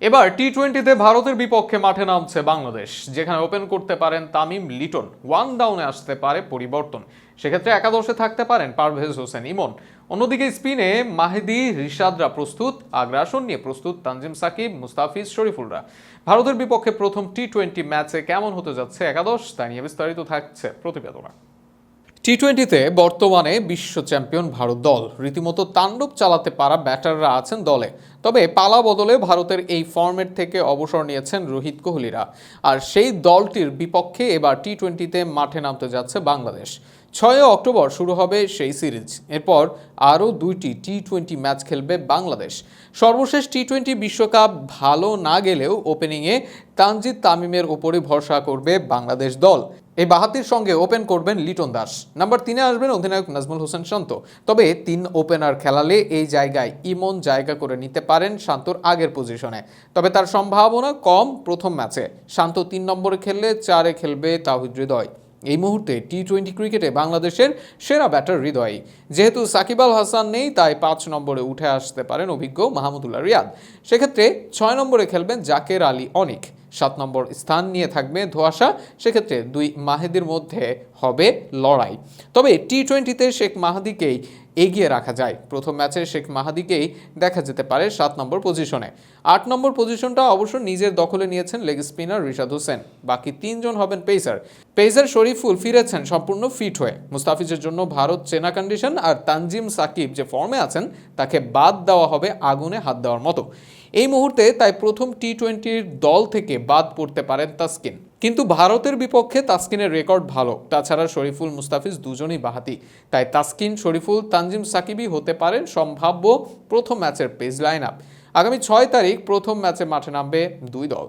এবার টি টোয়েন্টিতে ভারতের বিপক্ষে মাঠে নামছে বাংলাদেশ, যেখানে ওপেন করতে পারেন তামিম লিটন। ওয়ান ডাউনে আসতে পারে পরিবর্তন। সেক্ষেত্রে একাদশে থাকতে পারেন পারভেজ হোসেন ইমন। অন্যদিকে স্পিনে মাহেদি, রিশাদরা প্রস্তুত, আগ্রাসন নিয়ে প্রস্তুত তানজিম সাকিব, মুস্তাফিজ শরীফুলরা। ভারতের বিপক্ষে প্রথম টি টোয়েন্টি ম্যাচে কেমন হতে যাচ্ছে একাদশ, তা নিয়ে বিস্তারিত থাকছে প্রতিবেদনা। টি টোয়েন্টিতে বর্তমানে বিশ্ব চ্যাম্পিয়ন ভারত দল। রীতিমতো তাণ্ডব চালাতে পারা ব্যাটাররা আছেন দলে। তবে পালা বদলে ভারতের এই ফর্মেট থেকে অবসর নিয়েছেন রোহিত কোহলিরা। আর সেই দলটির বিপক্ষে এবার টি টোয়েন্টিতে মাঠে নামতে যাচ্ছে বাংলাদেশ। ছয় অক্টোবর শুরু হবে সেই সিরিজ। এরপর আরও দুইটি টি টোয়েন্টি ম্যাচ খেলবে বাংলাদেশ। সর্বশেষ টি টোয়েন্টি বিশ্বকাপ ভালো না গেলেও ওপেনিংয়ে তানজিদ তামিমের ওপরে ভরসা করবে বাংলাদেশ দল। এই বাহাতির সঙ্গে ওপেন করবেন লিটন দাস। নাম্বার তিনে আসবেন অধিনায়ক নাজমুল হোসেন শান্ত। তবে তিন ওপেনার খেলালে এই জায়গায় ইমন জায়গা করে নিতে পারেন শান্তর আগের পজিশনে। তবে তার সম্ভাবনা কম প্রথম ম্যাচে। শান্ত তিন নম্বরে খেললে চারে খেলবে তাহিদ হৃদয়। এই মুহূর্তে টি টোয়েন্টি ক্রিকেটে বাংলাদেশের সেরা ব্যাটার হৃদয়। যেহেতু সাকিব আল হাসান নেই, তাই পাঁচ নম্বরে উঠে আসতে পারেন অভিজ্ঞ মাহমুদুল্লাহ রিয়াদ। সেক্ষেত্রে ছয় নম্বরে খেলবেন জাকের আলী অনিক। সাত নম্বর স্থান নিয়ে থাকবে ধোয়াশা, সেক্ষেত্রে দুই মাহেদির মধ্যে হবে লড়াই। তবে টি টোয়েন্টিতে শেখ মাহাদিকেই এগিয়ে রাখা যায়। প্রথম ম্যাচে শেখ মাহাদিকেই দেখা যেতে পারে সাত নম্বর পজিশনে আট নম্বর পজিশনটা অবশ্য নিজের দখলে নিয়েছেন লেগ স্পিনার রিশাদ হোসেন। বাকি তিনজন হবেন পেসার পেসার শরীফুল ফিরেছেন সম্পূর্ণ ফিট হয়ে। মুস্তাফিজের জন্য ভারত চেনা কন্ডিশন আর তানজিম সাকিব যে ফর্মে আছেন, তাকে বাদ দেওয়া হবে আগুনে হাত দেওয়ার মতো। এই মুহূর্তে তাই প্রথম টি টোয়েন্টির দল থেকে বাদ পড়তে পারেন তাস্কিন। কিন্তু ভারতের বিপক্ষে তাসকিনের রেকর্ড ভালো। তাছাড়া শরীফুল মুস্তাফিজ দুজনই বাহাতি। তাই তাসকিন, শরীফুল, তানজিম সাকিবই হতে পারেন সম্ভাব্য প্রথম ম্যাচের পেজ লাইন আপ আগামী ছয় তারিখ প্রথম ম্যাচে মাঠে নামবে দুই দল।